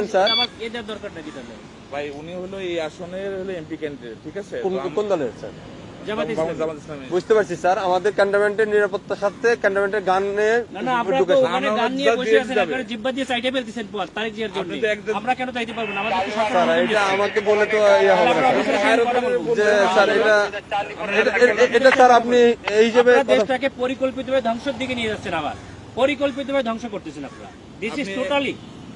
Sir? আমার এদের দরকারটা কি তাহলে? ভাই উনি হলো এই আসনের হলো এমপি ক্যান্ডিডেট ঠিক আছে? কোন তো আম- কোন দলের স্যার? জামাত ইসলামী। জামাত ইসলামী। বুঝতে পারছি স্যার। আমাদের ক্যান্টনমেন্টের নিরাপত্তার সাথে ক্যান্টনমেন্টের গানে না না আপনারা তো ঢুকেছে ওখানে আমরা গান নিয়ে বসে আছেন আপনারা জিব্বা দিয়ে সাইডে ফেলতেছেন পর তারিখ জিয়ার জন্য। আপনি তো একদম- আমরা কেন চাইতে পারব না? আমাদের স্যার এটা আমাকে বলে তো ইয়ে হবে। যে স্যার এটা এটা- এটা- এটা স্যার আপনি এই হিসেবে দেশটাকে পরিকল্পিতভাবে ধ্বংসের দিকে নিয়ে যাচ্ছেন আবার। পরিকল্পিতভাবে ধ্বংস করতেছেন আপনারা। দিস ইজ টোটালি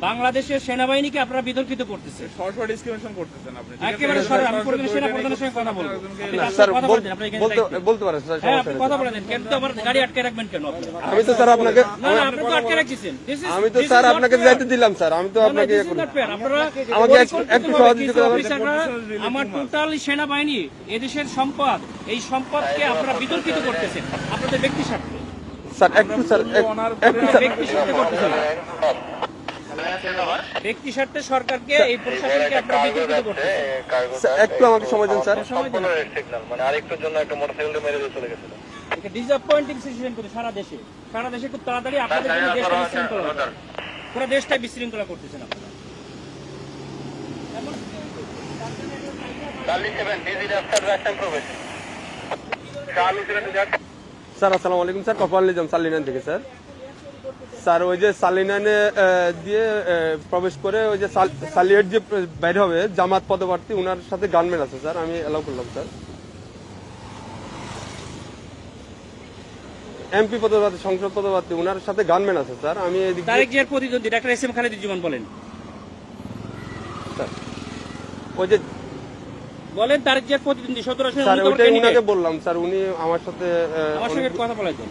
বাংলাদেশের সেনাবাহিনীকে আপনারা বিতর্কিত করতেছে সরাসরি ডিসক্রিমিনেশন করতেছেন আপনি একেবারে সরে আমি সরাসরি সেনা প্রধানের সঙ্গে কথা বলব। আপনি স্যার কথা বল- বলতেন, আপনার এখানে বলতে বলতে পারেন স্যার হ্যাঁ আপনি কথা বলে দেন কেন তো আমার গাড়ি আটকে রাখবেন কেন আপনারা? আমি তো স্যার আপনাকে না না আপনি তো আটকে রাখছেন। আমি তো স্যার আপনাকে যাইতে দিলাম স্যার। আমি তো আপনাকে ইয়ে is করি। not fair. আপনারা আমাকে একটু- সহযোগিতা করবেন। আমার টোটাল সেনাবাহিনী এদেশের সম্পদ এই সম্পদকে আপনারা বিতর্কিত করতেছেন। আপনাদের ব্যক্তি স্বার্থে স্যার একটু স্যার এক- একটু স্যার। ব্যক্তি স্বার্থে করতেছেন ব্যক্তি স্বার্থে সরকারকে এই প্রশাসনকে আপনারা বিতর্কিত করতেছেন। স্যার, একটু আমাকে সময় দিন স্যার। সময় দিন সিগন্যাল মানে আরেকটুর জন্য একটা মোটরসাইকেল মেরে দিয়ে চলে গেছিল এটা ডিসঅ্যাপয়েন্টিং সিচুয়েশন করে সারা দেশে। সারা দেশে খুব তাড়াতাড়ি আপনাদের জন্য দেশটা বিশৃঙ্খলা পুরো দেশটাই বিশৃঙ্খলা করতেছেন আপনারা। চার্লি সেভেন ডিজি রাস্তার রাস্তায় প্রবেশ চালু ছিলেন স্যার আসসালামু আলাইকুম স্যার কপাল নিজাম সালিনান থেকে স্যার। স্যার ওই যে সালিনানে দিয়ে প্রবেশ করে ওই যে সাল- সালিয়েট যে বাইরে হবে জামাত পদপ্রার্থী ওনার সাথে গানম্যান আছে স্যার আমি এলাও করলাম স্যার। এমপি পদপ্রার্থী সংসদ পদপ্রার্থী ওনার সাথে গানম্যান আছে স্যার আমি এদিক তারেক জিয়ার প্রতিদ্বন্দ্বী ডাক্তার এস এম খালেদুজ্জামান বলেন। স্যার, ওই যে বলেন তারেক জিয়ার প্রতিদ্বন্দ্বী সতেরো স্যার ওইটাই candidate। বললাম স্যার উনি আমার সাথে আমার সঙ্গে কথা বলে দেন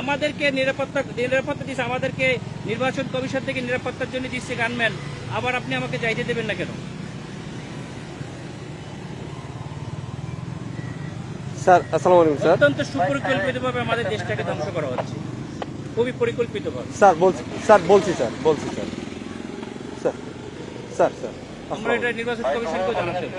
আমাদেরকে নিরাপত্তা নিরাপত্তা দিচ্ছে আমাদেরকে নির্বাচন কমিশন থেকে নিরাপত্তার জন্য দিচ্ছে গানম্যান আবার আপনি আমাকে যাইতে দেবেন না কেন? স্যার আসসালামু আলাইকুম স্যার। অত্যন্ত সুপরিকল্পিতভাবে আমাদের দেশটাকে ধ্বংস করা হচ্ছে। খুবই পরিকল্পিতভাবে। স্যার বলছি স্যার বলছি স্যার বলছি স্যার। স্যার স্যার স্যার আমরা এটা নির্বাচন কমিশনকে জানাতে হবে।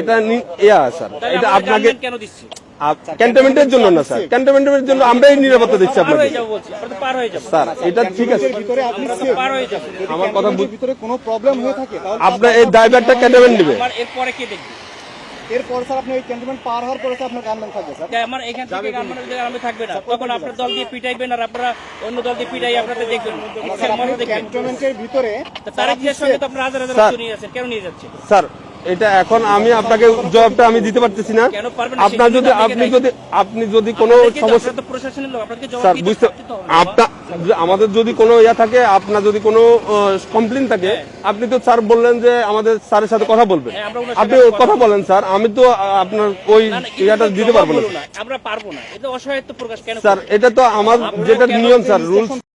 এটা ইয়া স্যার এটা আপনাকে কেন দিচ্ছে? ক্যান্টনমেন্টের জন্য না স্যার। ক্যান্টনমেন্টের জন্য আমরাই নিরাপত্তা দিচ্ছি আপনাকে। যাব বলছি আমরা তো পার যাব। স্যার এটা ঠিক আছে। ভিতরে আপনি আমরা কথা ভিতরে কোনো প্রবলেম হয়ে থাকে আপনার এই ড্রাইভারটা ক্যান্টনমেন্ট নেবে। এরপরে কে দেখবে? এরপর স্যার আপনি ওই ক্যান্টনমেন্ট পার হওয়ার পরে আপনার গানম্যান থাকবে স্যার। আমার এখান থেকে গানমানের জায়গায় আমি থাকবে না। তখন আপনার দল দিয়ে পিটাইবেন আর আপনারা অন্য দল দিয়ে পিটাই আপনাদের দেখবেন। ক্যান্টনমেন্টের ভিতরে তারেক জিয়ার সঙ্গে তো আপনারা হাজার হাজার নিয়ে যাচ্ছেন কেন নিয়ে যাচ্ছেন? স্যার এটা এখন আমি আপনাকে জবাবটা আমি দিতে পারতেছি না? আপনার যদি আপনি যদি আপনি যদি কোনো সমস্যা স্যার বুঝতে। আপনার আমাদের যদি কোনো ইয়া থাকে আপনার যদি কোনো কমপ্লেন থাকে আপনি তো স্যার বললেন যে আমাদের স্যারের সাথে কথা বলবেন। হ্যাঁ, আপনি কথা বলেন স্যার। আমি তো আপনার ওই ইয়াটা দিতে পারব না। আমরা পারব না। এটা অসহায়ত্ব প্রকাশ কেন স্যার এটা তো আমার যেটা নিয়ম স্যার রুলস